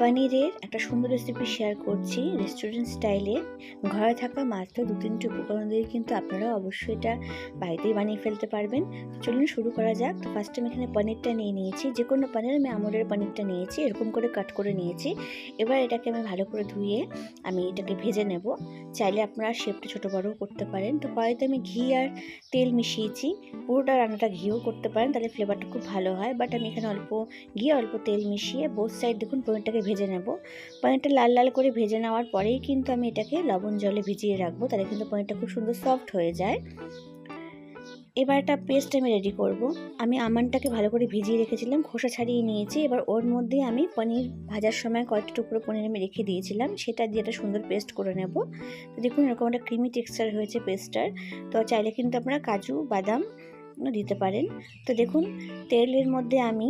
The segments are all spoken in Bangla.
পনিরের একটা সুন্দর রেসিপি শেয়ার করছি রেস্টুরেন্ট স্টাইলে ঘরে থাকা মাত্র দু তিনটি উপকরণ দিয়ে কিন্তু আপনারা অবশ্যই এটা বাড়িতেই বানিয়ে ফেলতে পারবেন। চলুন শুরু করা যাক। তো ফার্স্ট আমি এখানে পনিরটা নিয়ে নিয়েছি। যে কোনো পনির আমি আমলের পনিরটা নিয়েছি, এরকম করে কাট করে নিয়েছি। এবার এটাকে আমি ভালো করে ধুয়ে আমি এটাকে ভেজে নেব। চাইলে আপনারা শেপটা ছোটো বড়ও করতে পারেন। তো কড়াইতে আমি ঘি আর তেল মিশিয়েছি। পুরোটা রান্নাটা ঘিও করতে পারেন, তাহলে ফ্লেভারটা খুব ভালো হয়। বাট আমি এখানে অল্প ঘি, অল্প তেল মিশিয়ে বোথ সাইড দেখুন পনিরটাকে ভেজে নেব। পনিরটা লাল লাল করে ভেজে নেওয়ার পরেই কিন্তু আমি এটাকে লবণ জলে ভিজিয়ে রাখব, তাহলে কিন্তু পনিরটা খুব সুন্দর সফট হয়ে যায়। এবার একটা পেস্ট আমি রেডি করব। আমি আমনটাকে ভালো করে ভিজিয়ে রেখেছিলাম, খোসা ছাড়িয়ে নিয়েছি। এবার ওর মধ্যে আমি পনির ভাজার সময় কয়েকটা টুকরো পনির আমি রেখে দিয়েছিলাম, সেটা দিয়ে একটা সুন্দর পেস্ট করে নেব। তো দেখুন, এরকম একটা ক্রিমি টেক্সচার হয়েছে পেস্টটার তো চাইলে কিন্তু আপনারা কাজু, বাদাম দিতে পারেন। তো দেখুন, তেলের মধ্যে আমি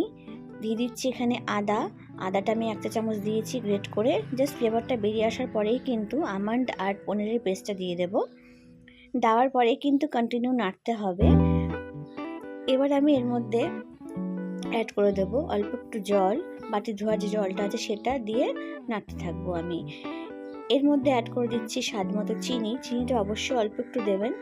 দিয়ে দিচ্ছি এখানে আদা আদাটা আমি একটা চামচ দিয়েছি গ্রেট করে। জাস্ট ফ্লেভারটা বেরিয়ে আসার পরেই কিন্তু আমন্ড আর পনিরের পেস্টটা দিয়ে দেব। দেওয়ার পরে কিন্তু কন্টিনিউ নাড়তে হবে। এবার আমি এর মধ্যে অ্যাড করে দেব অল্প একটু জল, বাটি ধোয়ার যে জলটা আছে সেটা দিয়ে নাড়তে থাকব আমি। এর মধ্যে অ্যাড করে দিচ্ছি স্বাদ মতো চিনি। চিনিটা অবশ্যই অল্প একটু দেবেন।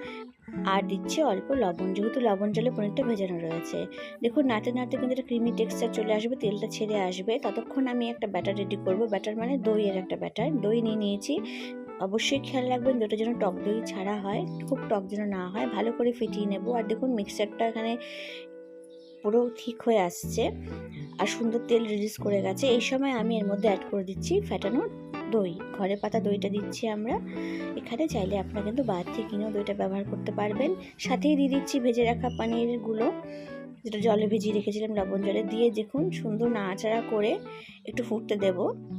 আর দিচ্ছি অল্প লবণ, যেহেতু লবণ জলে পনিরটা ভেজানো রয়েছে। দেখুন, নাড়তে নাড়তে কিন্তু একটা ক্রিমি টেক্সচার চলে আসবে, তেলটা ছেড়ে আসবে। ততক্ষণ আমি একটা ব্যাটার রেডি করব। ব্যাটার মানে দইয়ের একটা ব্যাটার দই নিয়ে নিয়েছি। অবশ্যই খেয়াল রাখবেন, দুটো যেন টক দই ছাড়া হয়, খুব টক যেন না হয়। ভালো করে ফিটিয়ে নেব। আর দেখুন মিক্সারটা এখানে পুরো ঠিক হয়ে আসছে। আর সুন্দর তেল রিলিজ করে গেছে। এই সময় আমি এর মধ্যে অ্যাড করে দিচ্ছি ফ্যাটানো দই, ঘরে পাতা দইটা দিচ্ছি আমরা। এখানে চাইলে আপনারা কিন্তু বাড়তি কিনেও দইটা ব্যবহার করতে পারবেন। সাথেই দিয়ে দিচ্ছি ভেজে রাখা পানিরগুলো। যেটা জলে ভিজিয়ে রেখেছিলাম লবণ জলে, দিয়ে দেখুন সুন্দর নাড়াচাড়া করে একটু ফুটতে দেব।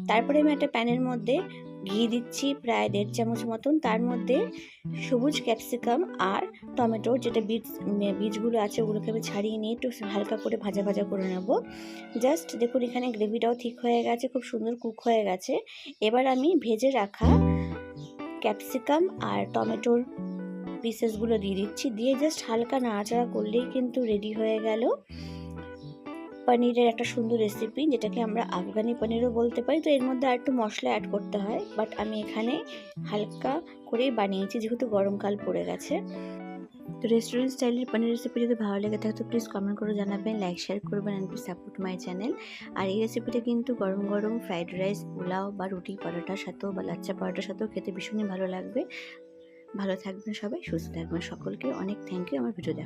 তারপরে আমি একটা প্যানের মধ্যে ঘি দিচ্ছি প্রায় দেড় চামচ মতন। তার মধ্যে সবুজ ক্যাপসিকাম আর টমেটোর যেটা বীজ বীজগুলো আছে ওগুলোকে আমি ছাড়িয়ে নিয়ে একটু হালকা করে ভাজা ভাজা করে নেব। জাস্ট দেখুন এখানে গ্রেভিটাও ঠিক হয়ে গেছে, খুব সুন্দর কুক হয়ে গেছে। এবার আমি ভেজে রাখা ক্যাপসিকাম আর টমেটোর পিসেসগুলো দিয়ে দিচ্ছি। দিয়ে জাস্ট হালকা নাড়াচাড়া করলেই কিন্তু রেডি হয়ে গেল। পনিরের একটা সুন্দর রেসিপি যেটাকে আমরা আফগানি পনিরও বলতে পারি। তো এর মধ্যে আর একটু মশলা অ্যাড করতে হয় বাট আমি এখানে হালকা করেই বানিয়েছি, যেহেতু গরমকাল পড়ে গেছে। তো রেস্টুরেন্ট স্টাইলের পনির রেসিপি যদি ভালো লেগে থাকে, তো প্লিজ কমেন্ট করে জানাবেন লাইক শেয়ার করবেন অ্যান্ড সাপোর্ট মাই চ্যানেল আর এই রেসিপিটা কিন্তু গরম গরম ফ্রাইড রাইস পোলাও বা রুটি পরোটার সাথেও বা লাচ্চা পরোটার সাথেও খেতে ভীষণই ভালো লাগবে। ভালো থাকবেন সবাই সুস্থ থাকবেন সকলকে। অনেক থ্যাংক ইউ আমার ভিডিও